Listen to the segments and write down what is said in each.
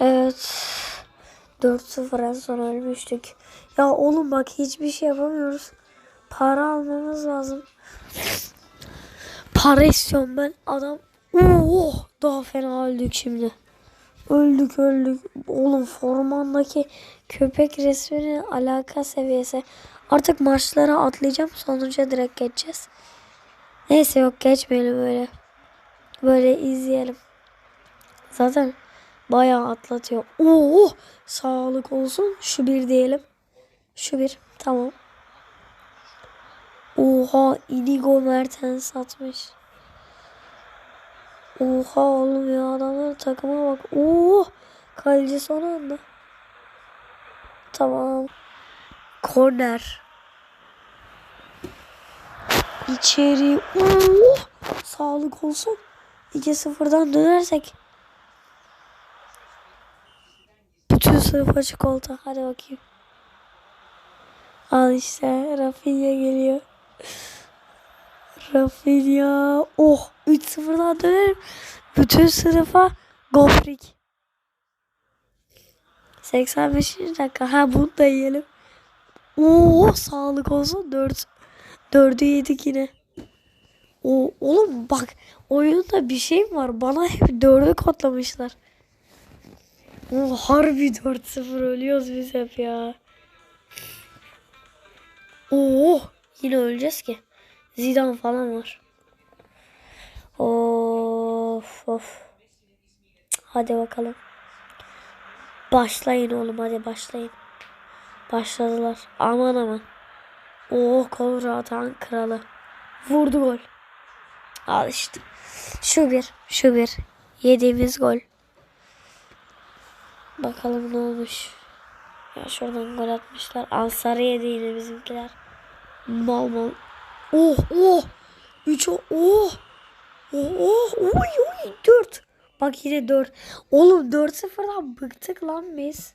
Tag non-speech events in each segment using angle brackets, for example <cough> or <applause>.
Evet. 4-0 en son ölmüştük. Ya oğlum bak hiçbir şey yapamıyoruz. Para almamız lazım. Para istiyorum ben. Adam Oo, daha fena öldük şimdi. Öldük öldük. Oğlum formandaki köpek resminin alaka seviyesi. Artık maçlara atlayacağım. Sonuca direkt geçeceğiz. Neyse yok geçmeyelim böyle. Böyle izleyelim. Zaten bayağı atlatıyor. Oo, sağlık olsun. Şu bir diyelim. Şu bir. Tamam. Oha Inigo Mertens atmış. Oha oğlum ya adamların takıma bak. Oo kaleci son anda. Tamam. Korner. İçeri. Oo sağlık olsun. 2-0'dan dönersek. Sınıf açık oldu. Hadi bakayım. Al işte Rafinha geliyor. Rafinha. Oh 3-0'dan dönerim. Bütün sınıfa gofrik. 85. dakika. Ha bunu da yiyelim. Oo sağlık olsun. 4 4'ü yedik yine. O oğlum bak oyunda bir şey var. Bana hep 4'ü kodlamışlar. O harbi 4-0 ölüyoruz biz hep ya. Oo yine öleceğiz ki. Zidane falan var. Of of. Hadi bakalım. Başlayın oğlum hadi başlayın. Başladılar. Aman aman. Oh Colorado kralı. Vurdu gol. Al işte. Şu bir. Şu bir. Yediğimiz gol. Bakalım ne olmuş. Ya şuradan gol atmışlar. Al sarı yedi yine bizimkiler. Mal mal. Oh oh. 3 oh. Oh. Oh oh. Oy oy. 4. Bak yine 4. Oğlum 4-0'dan bıktık lan biz.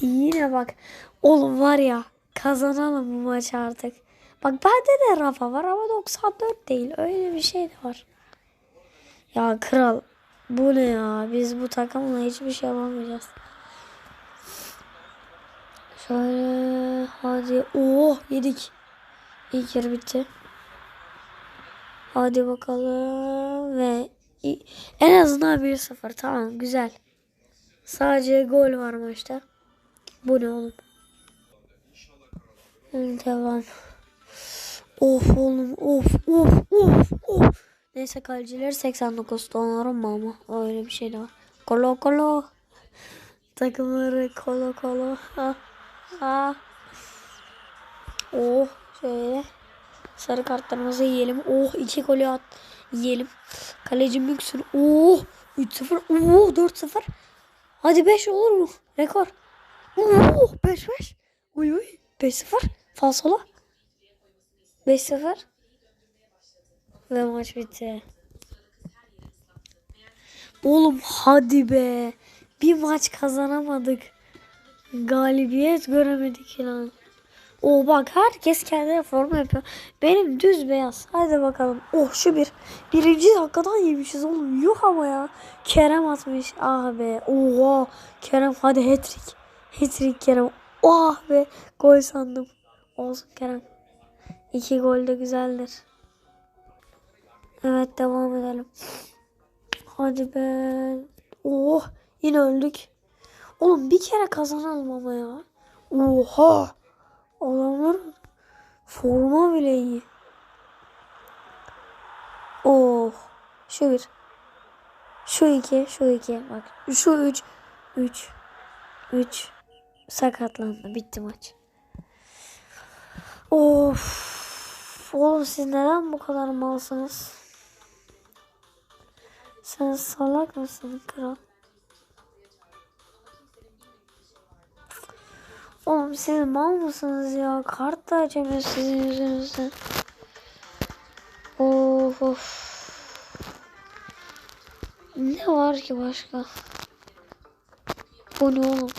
Yine bak. Oğlum var ya kazanalım bu maçı artık. Bak bende de Rafa var ama 94 değil. Öyle bir şey de var. Ya kral bu ne ya? Biz bu takımla hiçbir şey yapamayacağız. Şöyle hadi. Oh yedik. İlk yarı bitti. Hadi bakalım ve en azından 1-0 tamam güzel. Sadece gol var maçta. Bu ne oğlum? Devam. Of oğlum of of of of. Neyse kaleciler 89 donarım mı ama öyle bir şey de var. Kolo kolo. Takımları kolo kolo. Ha. Ha. Oh şöyle. Sarı kartlarımızı yiyelim. Oh iki golü at yiyelim. Kaleci Müksün. Oh 3-0. Oh 4-0. Hadi 5 olur mu? Rekor. Oh 5-5. Uy uy. 5-0. Falsolo. 5-0. Ve maç bitti. Oğlum hadi be. Bir maç kazanamadık. Galibiyet göremedik lan. O bak herkes kendine forma yapıyor. Benim düz beyaz. Hadi bakalım. Oh şu bir. Birinci dakikadan yemişiz oğlum. Yuh ama ya. Kerem atmış. Ah be. Oha. Kerem hadi hat-trick. Hat-trick Kerem. Oh be. Gol sandım. Olsun Kerem. İki gol de güzeldir. Evet devam edelim. Hadi be. Oh yine öldük. Oğlum bir kere kazanalım ama ya. Oha. Adamlar forma bile iyi. Oh. Şu bir. Şu iki. Şu iki. Bak. Şu üç. Üç. Üç. Sakatlandı. Bitti maç. Of. Oğlum siz neden bu kadar malsınız? Sen salak mısın kral? Oğlum siz mal mısınız ya? Kart da açamıyoruz sizin yüzünüzden. Of of. Ne var ki başka? Bu ne oğlum?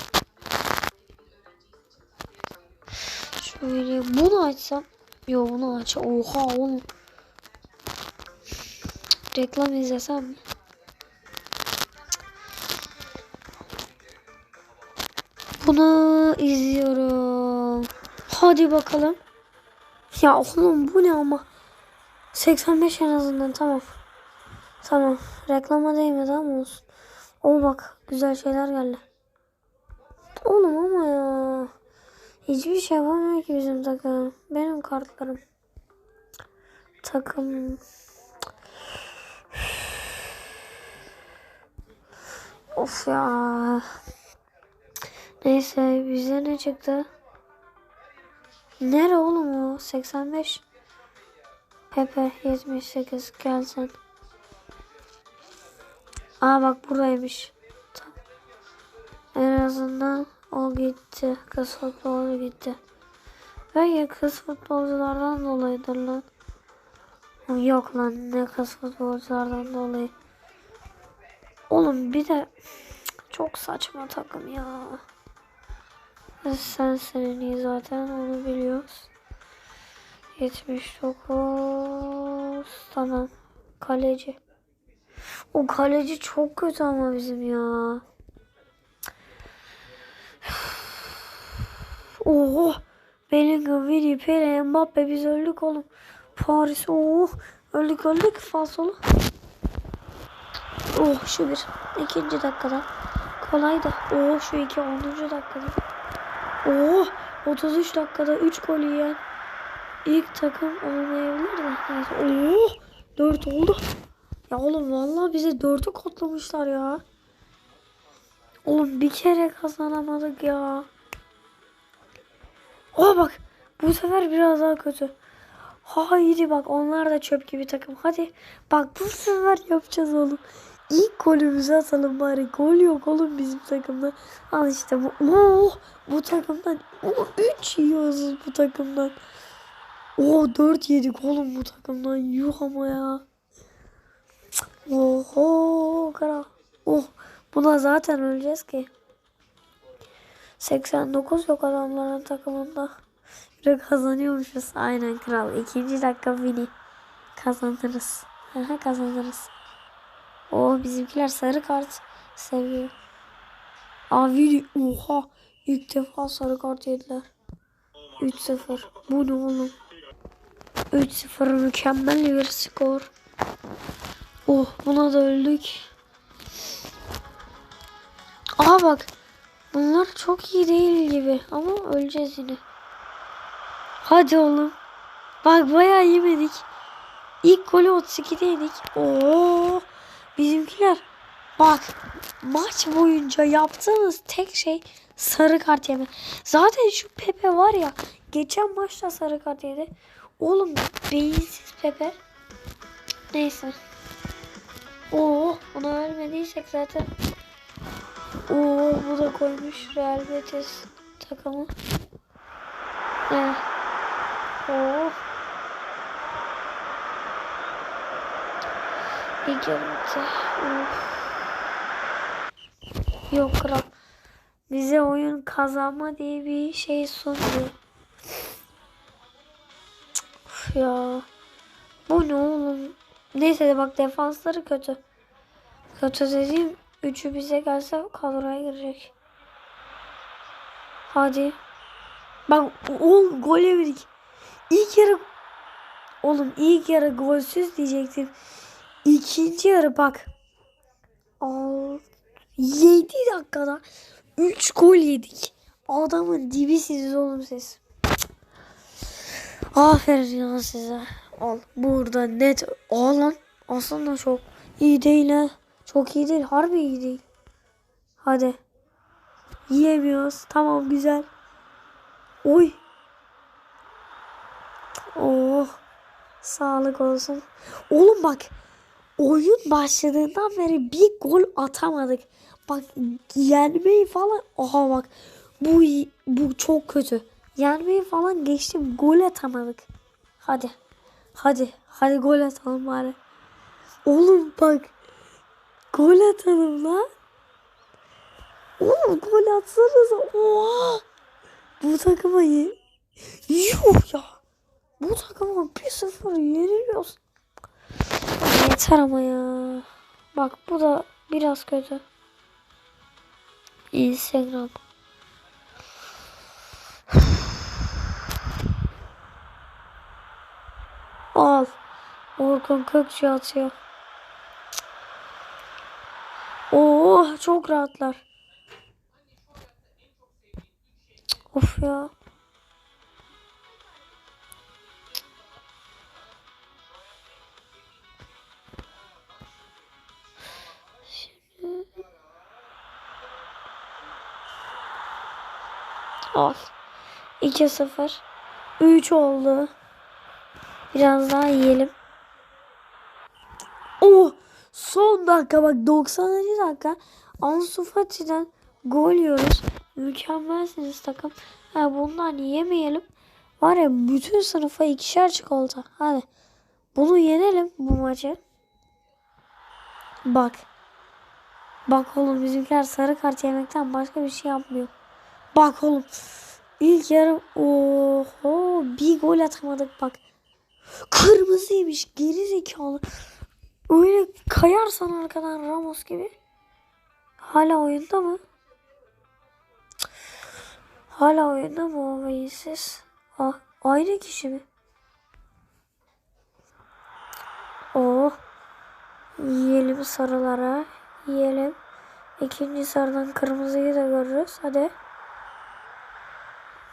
Şöyle bunu açsam. Yo bunu aç. Oha oğlum. Reklam izlesem mi? Bunu izliyorum. Hadi bakalım. Ya oğlum bu ne ama. 85 en azından tamam. Tamam. Reklama değmedi ama olsun. O bak güzel şeyler geldi. Oğlum ama ya. Hiçbir şey yapamıyor ki bizim takım. Benim kartlarım. Takım. Of ya. Neyse bize ne çıktı? Nere oğlum o? 85. Pepe 78 gelsin. Aa bak buradaymış. Tamam. En azından o gitti. Kız futbolu gitti. Belki kız futbolculardan dolayıdır lan. Yok lan ne kız futbolculardan dolayı. Oğlum bir de çok saçma takım ya. Sen senin iyi zaten onu biliyoruz. 79 tamam. Kaleci. O kaleci çok kötü ama bizim ya. <sighs> Oho. Bellingham, Vini, Pele, Mbappe biz öldük oğlum. Paris oh öldük öldük falsolu. Oh şu bir. ikinci dakikada. Kolay da. Oh şu iki. onuncu dakikada. Oh 33 dakikada 3 gol yiyen ilk takım olmayabilir de. Neyse. Oh 4 oldu. Ya oğlum vallahi bize 4'ü kodlamışlar ya. Oğlum bir kere kazanamadık ya. Oh bak bu sefer biraz daha kötü. Haydi bak onlar da çöp gibi takım. Hadi bak bu sefer yapacağız oğlum. İlk golümüzü atalım bari. Gol yok oğlum bizim takımda. Al işte bu. Oh, bu takımdan. Oh, 3 yiyoruz bu takımdan. Oh 4 yedik oğlum bu takımdan. Yuh ama ya. Oho kara. Oh buna zaten öleceğiz ki. 89 yok adamların takımında. Bir kazanıyormuşuz. Aynen kral. İkinci dakika Vini. Kazanırız. Aha kazanırız. O bizimkiler sarı kart seviyor. Abi oha ilk defa sarı kart yediler. 3-0. Bu ne oğlum? 3-0 mükemmel bir skor. Oh buna da öldük. Aa bak. Bunlar çok iyi değil gibi ama öleceğiz yine. Hadi oğlum. Bak bayağı yemedik. İlk golü 32'de yedik. Oo. Bizimkiler bak maç boyunca yaptığımız tek şey sarı kart yeme. Zaten şu Pepe var ya geçen maçta sarı kart yedi. Oğlum beyinsiz Pepe. Neyse. Oo ona vermediysek zaten. Oo bu da koymuş Real Betis takımı. Eh. Oo. Bitti. Of. Yok kral. Bize oyun kazanma diye bir şey sundu. Ya. Bu ne oğlum? Neyse de bak defansları kötü. Kötü dediğim üçü bize gelse kadroya girecek. Hadi. Bak oğlum gol yemedik. İlk yarı Oğlum ilk yarı golsüz diyecektim. İkinci yarı bak. Al, 7 dakikada 3 gol yedik. Adamın dibisiz oğlum siz. Aferin ya size. Al burada net. Lan aslında çok iyi değil ha. Çok iyi değil. Harbi iyi değil. Hadi. Yiyemiyoruz. Tamam güzel. Oy. Oh. Sağlık olsun. Oğlum bak. Oyun başladığından beri bir gol atamadık. Bak yenmeyi falan. Aha bak. Bu bu çok kötü. Yenmeyi falan geçtim. Gol atamadık. Hadi. Hadi. Hadi gol atalım bari. Oğlum bak. Gol atalım lan. Oğlum gol atsanıza. Oha. Bu takıma ye. Yuh ya. Bu takıma 1-0 yeniliyoruz. Yeter ama ya. Bak bu da biraz kötü. Instagram. <sighs> Al. Orkun Kökçü atıyor. Oo çok rahatlar. Of ya. Al. 2-0. 3 oldu. Biraz daha yiyelim. Oh! Son dakika bak 90. dakika. Ansu Fati'den gol yiyoruz. Mükemmelsiniz takım. Ha, bundan yemeyelim. Var ya bütün sınıfa ikişer çikolata. Hadi. Bunu yenelim bu maçı. Bak. Bak oğlum bizimkiler sarı kart yemekten başka bir şey yapmıyor. Bak oğlum. İlk yarım oho bir gol atamadık bak. Kırmızıymış geri zekalı. Öyle kayarsan arkadan Ramos gibi. Hala oyunda mı? Hala oyunda mı o veysiz? Ah, aynı kişi mi? Oh. Yiyelim sarılara. Yiyelim. İkinci sarıdan kırmızıyı da görürüz. Hadi.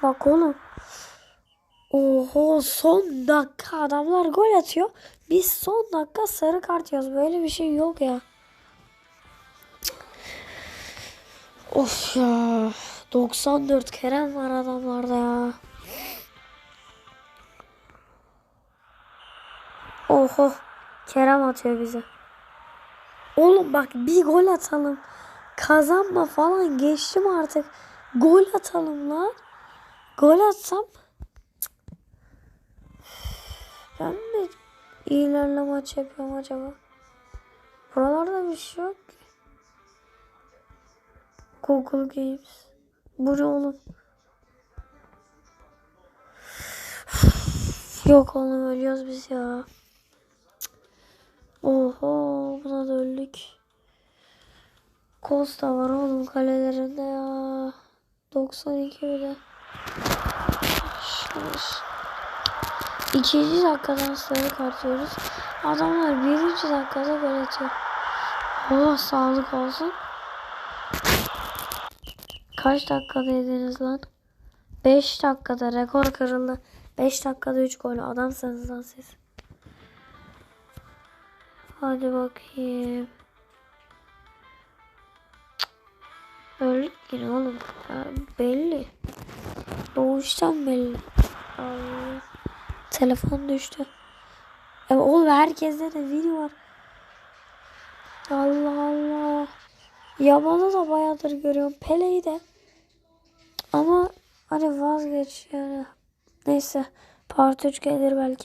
Bak oğlum. Oho son dakika adamlar gol atıyor. Biz son dakika sarı kart yiyoruz. Böyle bir şey yok ya. Of ya. 94 Kerem var adamlarda ya. Oho. Kerem atıyor bize. Oğlum bak bir gol atalım. Kazanma falan geçtim artık. Gol atalım lan. Gol atsam ben mi iyilerle maç yapıyorum acaba? Buralarda bir şey yok ki. Google Games. Bu ne oğlum? Yok oğlum ölüyoruz biz ya. Oho buna da öldük. Costa var oğlum kalelerinde ya. 92 bile. İkinci dakikadan sarı kart yiyoruz. Adamlar birinci dakikada gol atıyor. Oh sağlık olsun. Kaç dakikada yediniz lan? 5 dakikada rekor kırıldı. 5 dakikada 3 gol. Adamsınız lan siz. Hadi bakayım. Öldük yine oğlum. Ya belli. Doğuştan belli. Telefon düştü. E oğlum herkeste de video var. Allah Allah. Yaman'ı da bayağıdır görüyorum. Pele'yi de. Ama hani vazgeç yani. Neyse. Part 3 gelir belki.